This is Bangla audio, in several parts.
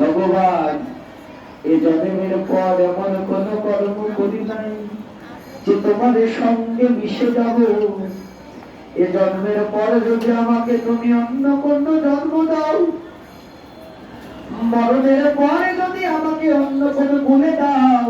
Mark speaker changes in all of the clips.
Speaker 1: ভগবান, এ জন্মের পর এমন কোন কর্ম করি নাই যে তোমাদের সঙ্গে মিশে যাব। এ জন্মের পর যদি আমাকে তুমি অন্য কোন জন্ম দাও, মরণের পরে যদি আমাকে অন্য কোনো বলে দাও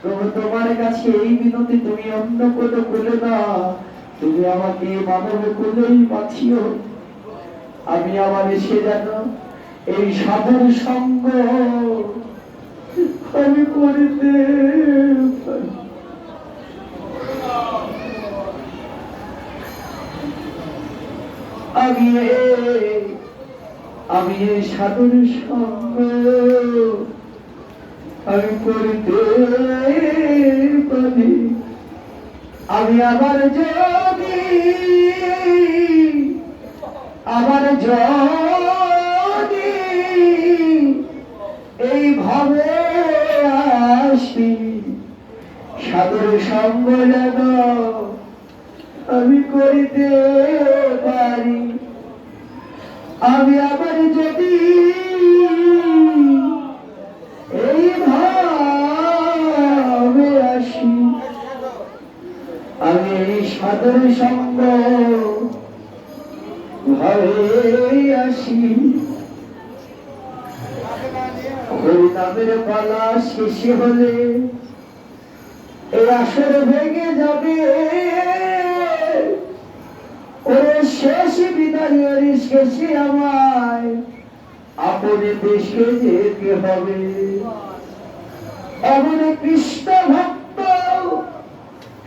Speaker 1: প্রভু তোমার কাছে এই বিনতি তুমি অন্য কোনো বলে দাও। তুমি আমাকে মানব কুলেই বাঁচিও। আমি আবার এসে যেন এই সাধুর সঙ্গ আমি করিতে আমি আমি এই সাধুর সঙ্গ আমি করিতে পারি আমি আবার যদি আবার যদি আমি করিতে পারি। আমি আবার যদি এই ভাবে আসি, আমি এই সাদর সঙ্গ আসি। হরিনামের পালা শেষে হলে আসর ভেঙে যাবে। ওরে শেষ বিদায় শেষে আমায়। আপনি দেশে যেতে হবে। এমন কৃষ্ণ ভক্ত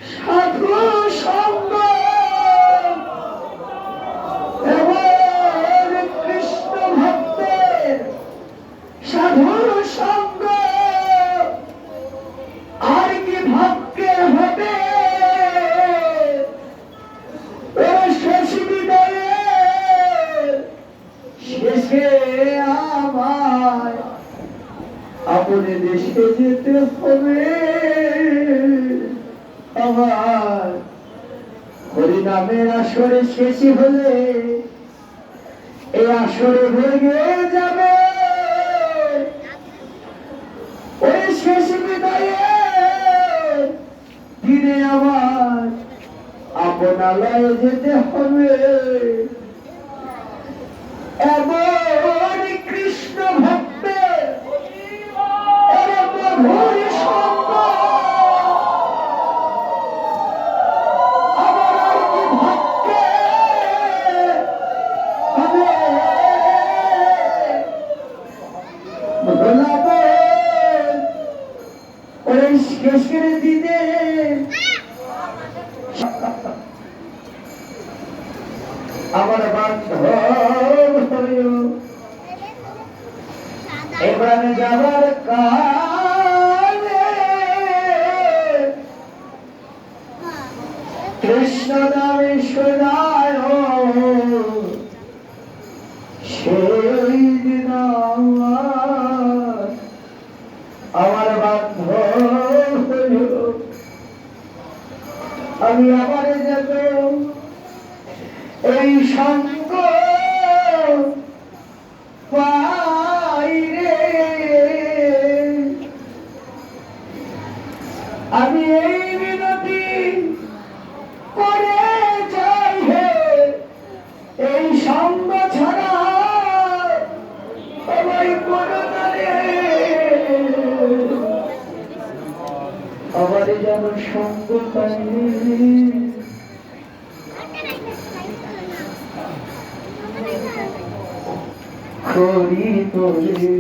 Speaker 1: সাধু আপনি দেশে যেতে হবে। আমার হরিনামের আসরে শেষই হলে এই আসরে ভেঙে যাবে। ওই শেষ বিদায়ে দিনে আমার আপনালয়ে যেতে হবে। দিনে আমার বান্ধব এবারে যাবার কালে কৃষ্ণ নামে শোনায়। সেই দিন আমি আবার যেত এই সঙ্গ আমার যেন সঙ্গ পাই করি তোরে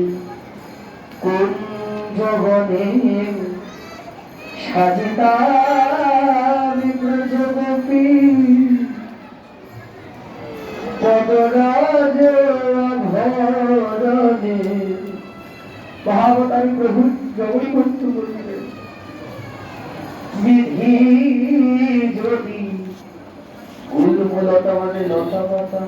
Speaker 1: কোন জগনে মহাবতার প্রভু জগন্নাথ বললেন বিধি যদি উলমুলতা মানে লতা পাতা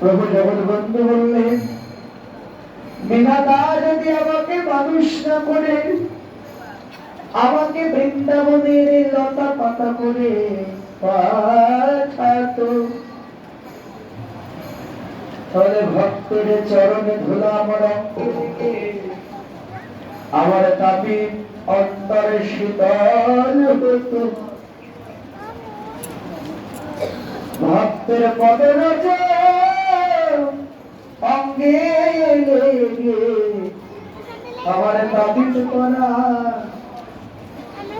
Speaker 1: প্রভু জগৎবন্ধু বললেন, বিধাতা যদি আমাকে মানুষ না করে আমাকে বৃন্দাবনের লতা পাতা করে পাঠাতো। তাহলে ভক্তের চরণে ধুলা আমার আমার তাপি অন্তরে শীতল হতো। ভক্তের পদের অঙ্গে লেগে। আমার তাপিত করা
Speaker 2: আমরা স্যান্ডেল রাখলাম এই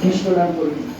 Speaker 1: কৃষ্ণ নাম করি